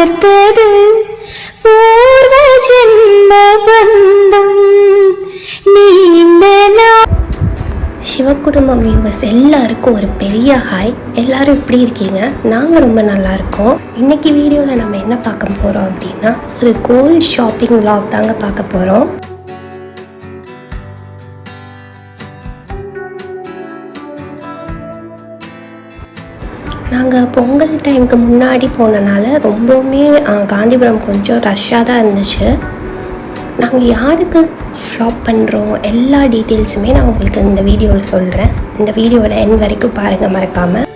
சேர்த்தது பூர்வ ஜென்ம பந்தம் நீண்ட சிவகுடும்பம் வியூவர்ஸ் எல்லாருக்கும் ஒரு பெரிய ஹாய் எல்லாரும் எப்படி இருக்கீங்க. நாங்கள் ரொம்ப நல்லா இருக்கோம். இன்னைக்கு வீடியோவில் நம்ம என்ன பார்க்க போகிறோம் அப்படின்னா ஒரு கோல்ட் ஷாப்பிங் விளாக் தாங்க பார்க்க போகிறோம் நாங்கள் பொங்கல் டைமுக்கு முன்னாடி போனனால ரொம்பவுமே காந்திபுரம் கொஞ்சம் ரஷ்ஷாக தான் இருந்துச்சு. நாங்கள் யாருக்கு ஷாப் பண்ணுறோம் எல்லா டீட்டெயில்ஸுமே நான் உங்களுக்கு இந்த வீடியோவில் சொல்கிறேன் இந்த வீடியோவில் என் வரைக்கும் பாருங்கள் மறக்காமல்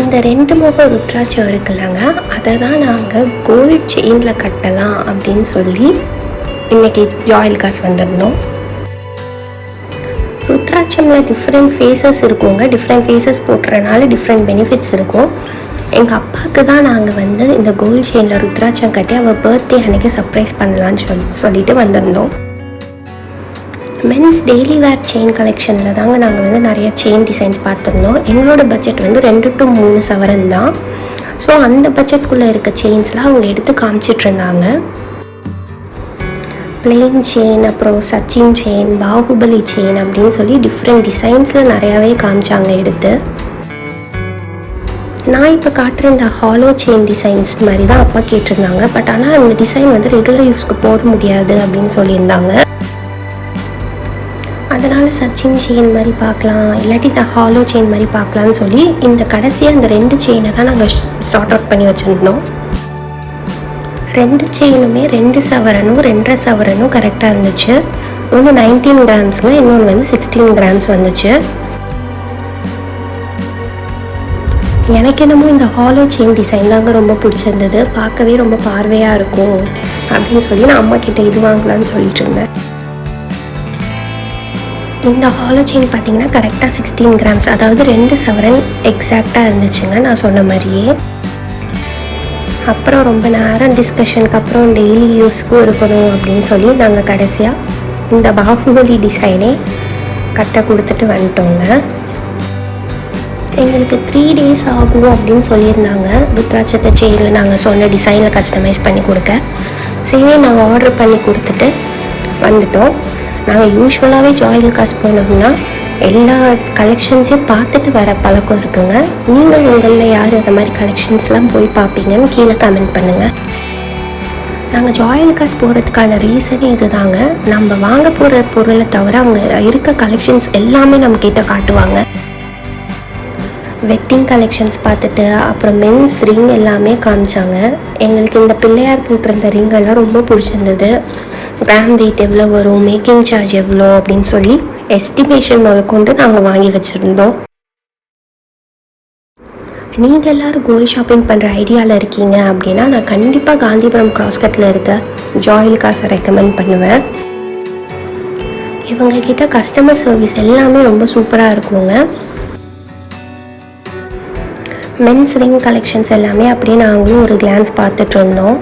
இந்த ரெண்டு முக ருத்ராட்சம் இருக்குல்லங்க அதை தான் நாங்கள் கோல்ட் செயினில் கட்டலாம் அப்படின்னு சொல்லி இன்றைக்கி ஜாயில் காசு வந்திருந்தோம். ருத்ராட்சமில் டிஃப்ரெண்ட் ஃபேஸஸ் இருக்குங்க. டிஃப்ரெண்ட் ஃபேஸஸ் போட்டுறனால டிஃப்ரெண்ட் பெனிஃபிட்ஸ் இருக்கும். எங்கள் அப்பாவுக்கு தான் நாங்கள் வந்து இந்த கோல்ட் செயினில் ருத்ராட்சம் கட்டி அவள் பர்த்டே அன்னைக்கு சர்ப்ரைஸ் பண்ணலான்னு சொல்லி சொல்லிட்டு வந்திருந்தோம். மென்ஸ் டெய்லி வேர் செயின் கலெக்ஷனில் தாங்க நாங்கள் வந்து நிறைய செயின் டிசைன்ஸ் பார்த்துருந்தோம். எங்களோட பட்ஜெட் வந்து ரெண்டு டு மூணு சவரன் தான். ஸோ அந்த பட்ஜெட்குள்ளே இருக்க செயின்ஸ்லாம் அவங்க எடுத்து காமிச்சிட்ருந்தாங்க இருந்தாங்க. பிளெயின் செயின் அப்புறம் சச்சின் செயின் பாகுபலி செயின் அப்படின்னு சொல்லி டிஃப்ரெண்ட் டிசைன்ஸில் நிறையாவே காமிச்சாங்க எடுத்து. நான் இப்போ காட்டுற இந்த ஹாலோ செயின் டிசைன்ஸ் மாதிரி தான் அப்பா கேட்டிருந்தாங்க. பட் ஆனால் இந்த டிசைன் வந்து ரெகுலர் யூஸ்க்கு போட முடியாது அப்படின்னு சொல்லியிருந்தாங்க. அதனால் சச்சின் செயின் மாதிரி பார்க்கலாம். இல்லாட்டி இந்த ஹாலோ செயின் மாதிரி பார்க்கலான்னு சொல்லி இந்த கடைசியாக இந்த ரெண்டு செயினை தான் நாங்கள் ஷார்ட் அவுட் பண்ணி வச்சுருந்தோம். ரெண்டு செயினுமே ரெண்டு சவரனும் ரெண்டரை சவரனும் கரெக்டாக இருந்துச்சு. ஒன்று நைன்டீன் கிராம்ஸுங்க இன்னொன்று வந்து சிக்ஸ்டீன் கிராம்ஸ் வந்துச்சு. எனக்கு என்னமோ இந்த ஹாலோ செயின் டிசைன் தாங்க ரொம்ப பிடிச்சிருந்தது. பார்க்கவே ரொம்ப பார்வையாக இருக்கும் அப்படின்னு சொல்லி நான் அம்மா கிட்டே இது வாங்கலாம்னு சொல்லிட்டு இருந்தேன். இந்த ஹாலோ செயின் பார்த்தீங்கன்னா கரெக்டாக சிக்ஸ்டீன் கிராம்ஸ் அதாவது ரெண்டு சவரன் எக்ஸாக்டாக இருந்துச்சுங்க நான் சொன்ன மாதிரியே. அப்புறம் ரொம்ப நேரம் டிஸ்கஷனுக்கு அப்புறம் டெய்லி யூஸ்க்கும் இருக்கணும் அப்படின்னு சொல்லி நாங்கள் கடைசியாக இந்த பாகுபலி டிசைனே கட்ட கொடுத்துட்டு வந்துட்டோங்க. எங்களுக்கு த்ரீ டேஸ் ஆகும் அப்படின்னு சொல்லியிருந்தாங்க. ருத்ராட்சத்தை செயினில் நாங்கள் சொன்ன டிசைனில் கஸ்டமைஸ் பண்ணி கொடுக்க. சரி நாங்கள் ஆர்டர் பண்ணி கொடுத்துட்டு வந்துட்டோம். நாங்கள் யூஸ்வலாகவே ஜாயில் காசு போனோம்னா எல்லா கலெக்ஷன்ஸையும் பார்த்துட்டு வர பழக்கம் இருக்குங்க. நீங்கள் உங்களில் யார் அந்த மாதிரி கலெக்ஷன்ஸ்லாம் போய் பார்ப்பீங்கன்னு கீழே கமெண்ட் பண்ணுங்கள் நாங்கள் ஜாயில் போகிறதுக்கான ரீசனே இதுதாங்க. நம்ம வாங்க போகிற பொருளை தவிர அவங்க இருக்க கலெக்ஷன்ஸ் எல்லாமே நம்ம கிட்ட காட்டுவாங்க. வெட்டிங் கலெக்ஷன்ஸ் பார்த்துட்டு அப்புறம் மென்ஸ் ரிங் எல்லாமே காமிச்சாங்க. எங்களுக்கு இந்த பிள்ளையார் போட்டிருந்த ரிங் எல்லாம் ரொம்ப பிடிச்சிருந்தது. கிராம் வெயிட் எவ்வளோ வரும்? மேக்கிங் சார்ஜ் எவ்வளோ அப்படின்னு சொல்லி எஸ்டிமேஷன் முதற்கொண்டு நாங்கள் வாங்கி வச்சுருந்தோம். நீங்கள் எல்லோரும் கோல்ட் ஷாப்பிங் பண்ணுற ஐடியாவில் இருக்கீங்க அப்படின்னா நான் கண்டிப்பாக காந்திபுரம் கிராஸ்கட்டில் இருக்க ஜாயில் காசை ரெக்கமெண்ட் பண்ணுவேன். இவங்க கிட்ட கஸ்டமர் சர்வீஸ் எல்லாமே ரொம்ப சூப்பராக இருக்குங்க. மென்ஸ் ரிங் கலெக்ஷன்ஸ் எல்லாமே அப்படியே நாங்களும் ஒரு கிளான்ஸ் பார்த்துட்டு இருந்தோம்.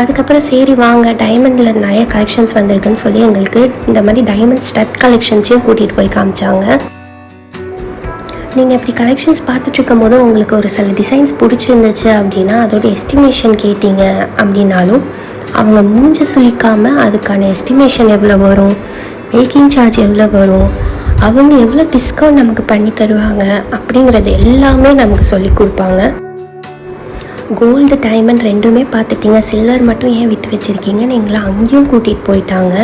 அதுக்கப்புறம் சரி வாங்க டைமண்டில் நிறைய கலெக்ஷன்ஸ் வந்திருக்குன்னு சொல்லி எங்களுக்கு இந்த மாதிரி டைமண்ட் ஸ்டட் கலெக்ஷன்ஸையும் கூட்டிகிட்டு போய் காமிச்சாங்க. நீங்கள் இப்படி கலெக்ஷன்ஸ் பார்த்துட்ருக்கும் போது உங்களுக்கு ஒரு சில டிசைன்ஸ் பிடிச்சிருந்துச்சு அப்படின்னா அதோட எஸ்டிமேஷன் கேட்டிங்க அப்படின்னாலும் அவங்க மூஞ்சி சுழிக்காமல் அதுக்கான எஸ்டிமேஷன் எவ்வளோ வரும் மேக்கிங் சார்ஜ் எவ்வளோ வரும் அவங்க எவ்வளோ டிஸ்கவுண்ட் நமக்கு பண்ணி தருவாங்க அப்படிங்கிறது எல்லாமே நமக்கு சொல்லி கொடுப்பாங்க. கோல்டு டைமண்ட் ரெண்டுமே பார்த்துட்டீங்க. சில்வர் மட்டும் ஏன் விட்டு வச்சுருக்கீங்கன்னு எங்களை அங்கேயும் கூட்டிகிட்டு போயிட்டாங்க.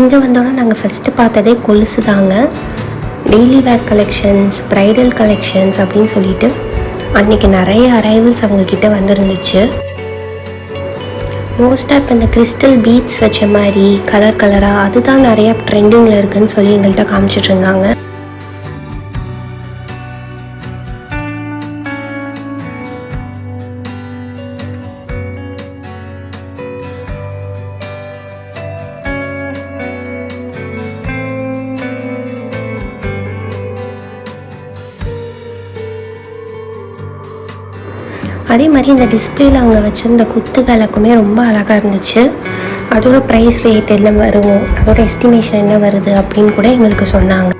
இங்கே வந்தோன்னா நாங்கள் ஃபஸ்ட்டு பார்த்ததே கொலுசு தாங்க. Daily wear collections bridal collections அப்படின்னு சொல்லிட்டு அன்றைக்கி நிறைய அரைவல்ஸ் அவங்கக்கிட்ட வந்துருந்துச்சு. மோஸ்ட்டாக இப்போ இந்த கிறிஸ்டல் பீட்ஸ் வச்ச மாதிரி கலர் கலராக அதுதான் நிறையா ட்ரெண்டிங்கில் இருக்குதுன்னு சொல்லி எங்கள்கிட்ட காமிச்சிட்டு அதே மாதிரி இந்த டிஸ்பிளேயில் அவங்க வச்சிருந்த குத்து விளக்குமே ரொம்ப அழகாக இருந்துச்சு. அதோட ப்ரைஸ் ரேட் என்ன வரும் அதோட எஸ்டிமேஷன் என்ன வருது அப்படின்னு கூட எங்களுக்கு சொன்னாங்க.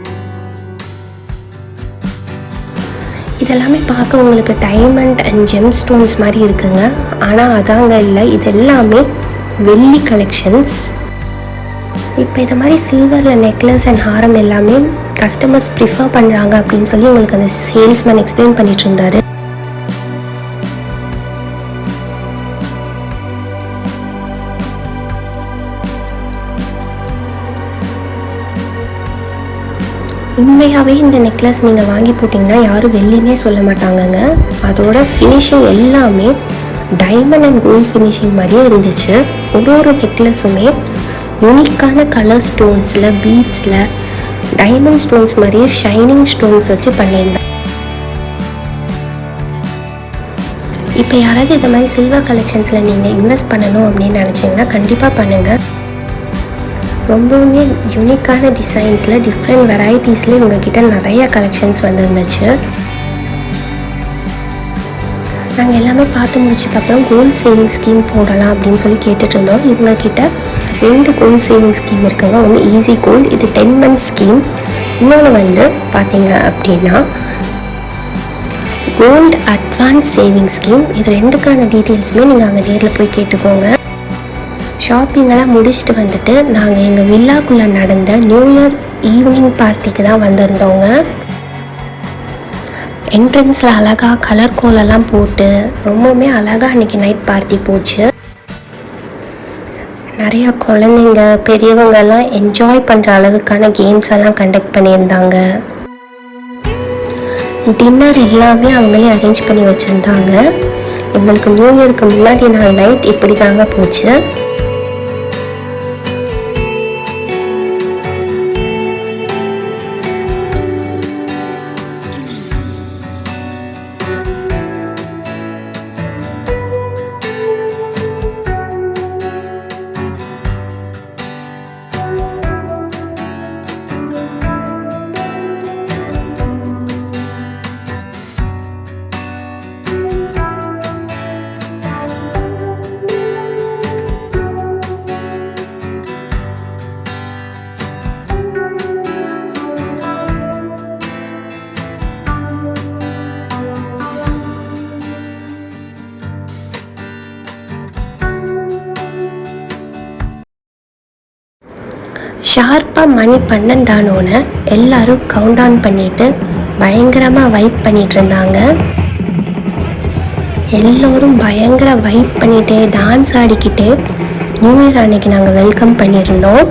இதெல்லாமே பார்க்க உங்களுக்கு டைமண்ட் அண்ட் ஜெம் ஸ்டோன்ஸ் மாதிரி இருக்குங்க. ஆனால் அதாங்க இல்லை இது எல்லாமே வெள்ளி கலெக்ஷன்ஸ் இப்போ இது மாதிரி சில்வரில் நெக்லஸ் அண்ட் ஹாரம் எல்லாமே கஸ்டமர்ஸ் ப்ரிஃபர் பண்ணுறாங்க அப்படின்னு சொல்லி உங்களுக்கு அந்த சேல்ஸ்மேன் எக்ஸ்பிளைன் பண்ணிட்டு இருந்தாரு. உண்மையாகவே இந்த நெக்லஸ் நீங்கள் வாங்கி போட்டிங்கன்னா யாரும் வெள்ளினே சொல்ல மாட்டாங்கங்க. அதோட ஃபினிஷிங் எல்லாமே டைமண்ட் அண்ட் கோல்ட் ஃபினிஷிங் மாதிரியே இருந்துச்சு. ஒரு ஒரு நெக்லஸுமே யூனிக்கான கலர் ஸ்டோன்ஸில் பீட்ஸில் டைமண்ட் ஸ்டோன்ஸ் மாதிரியே ஷைனிங் ஸ்டோன்ஸ் வச்சு பண்ணியிருந்தேன் இப்போ யாராவது இந்த மாதிரி சில்வர் கலெக்ஷன்ஸில் நீங்கள் இன்வெஸ்ட் பண்ணணும் அப்படின்னு நினச்சிங்கன்னா கண்டிப்பாக பண்ணுங்கள் ரொம்பவுமே யூனிக்கான டிசைன்ஸில் டிஃப்ரெண்ட் வெரைட்டிஸில் உங்ககிட்ட நிறைய கலெக்ஷன்ஸ் வந்துருந்துச்சு. நாங்கள் எல்லாமே பார்த்து முடிச்சதுக்கப்புறம் கோல்ட் சேவிங் ஸ்கீம் போடலாம் அப்படின்னு சொல்லி கேட்டுட்டு இருந்தோம். இவங்கக்கிட்ட ரெண்டு கோல்ட் சேவிங் ஸ்கீம் இருக்குங்க. ஒன்று ஈஸி கோல்ட் இது டென் மந்த் ஸ்கீம் இன்னொன்று வந்து பார்த்தீங்க அப்படின்னா கோல்ட் அட்வான்ஸ் சேவிங் ஸ்கீம் இது ரெண்டுக்கான டீட்டெயில்ஸுமே நீங்கள் அங்கே நேரில் போய் கேட்டுக்கோங்க. ஷாப்பிங்கெல்லாம் முடிச்சுட்டு வந்துட்டு நாங்கள் எங்கள் வில்லாக்குள்ளே நடந்த நியூ இயர் ஈவினிங் பார்ட்டிக்கு தான் வந்திருந்தோங்க. என்ட்ரன்ஸில் அழகாக கலர் கோலெல்லாம் போட்டு ரொம்பவுமே அழகாக அன்றைக்கி நைட் பார்ட்டி போச்சு. நிறையா குழந்தைங்க பெரியவங்கெல்லாம் என்ஜாய் பண்ணுற அளவுக்கான கேம்ஸ் எல்லாம் கண்டக்ட் பண்ணியிருந்தாங்க. டின்னர் எல்லாமே அவங்களே அரேஞ்ச் பண்ணி வச்சுருந்தாங்க. எங்களுக்கு நியூ இயருக்கு முன்னாடி நாள் நைட் இப்படி தாங்க போச்சு. ஷார்ப்பாக மணி பன்னெண்டானோன்னு எல்லாரும் கவுண்ட் ஆன் பண்ணிட்டு பயங்கரமாக வைப் பண்ணிட்டு இருந்தாங்க. எல்லோரும் பயங்கர வைப் பண்ணிட்டு டான்ஸ் ஆடிக்கிட்டு நியூ இயர் அன்னைக்கு நாங்கள் வெல்கம் பண்ணியிருந்தோம்.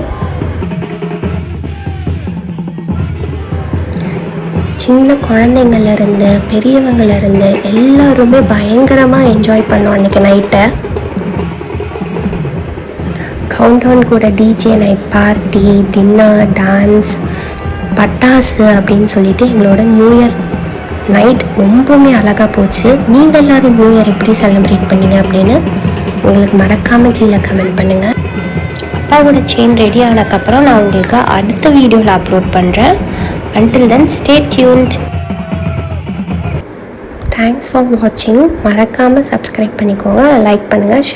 சின்ன குழந்தைங்கள்லேருந்து பெரியவங்கள்லேருந்து இருந்து எல்லாருமே பயங்கரமாக என்ஜாய் பண்ணோம் அன்னைக்கு நைட்டை கவுண்டவுன் கூட DJ night party dinner dance பட்டாசு அப்படின்னு சொல்லிட்டு எங்களோட நியூ இயர் நைட் ரொம்பவுமே அழகாக போச்சு. நீங்கள் எல்லாரும் நியூ இயர் எப்படி செலிப்ரேட் பண்ணீங்க அப்படின்னு உங்களுக்கு மறக்காமல் கீழே கமெண்ட் பண்ணுங்கள் அப்பாவோட செயின் ரெடி ஆனதுக்கப்புறம் நான் உங்களுக்கு அடுத்த வீடியோவில் அப்லோட் பண்ணுறேன் until then stay tuned thanks for வாட்சிங் மறக்காமல் சப்ஸ்கிரைப் பண்ணிக்கோங்க லைக் பண்ணுங்கள் ஷேர்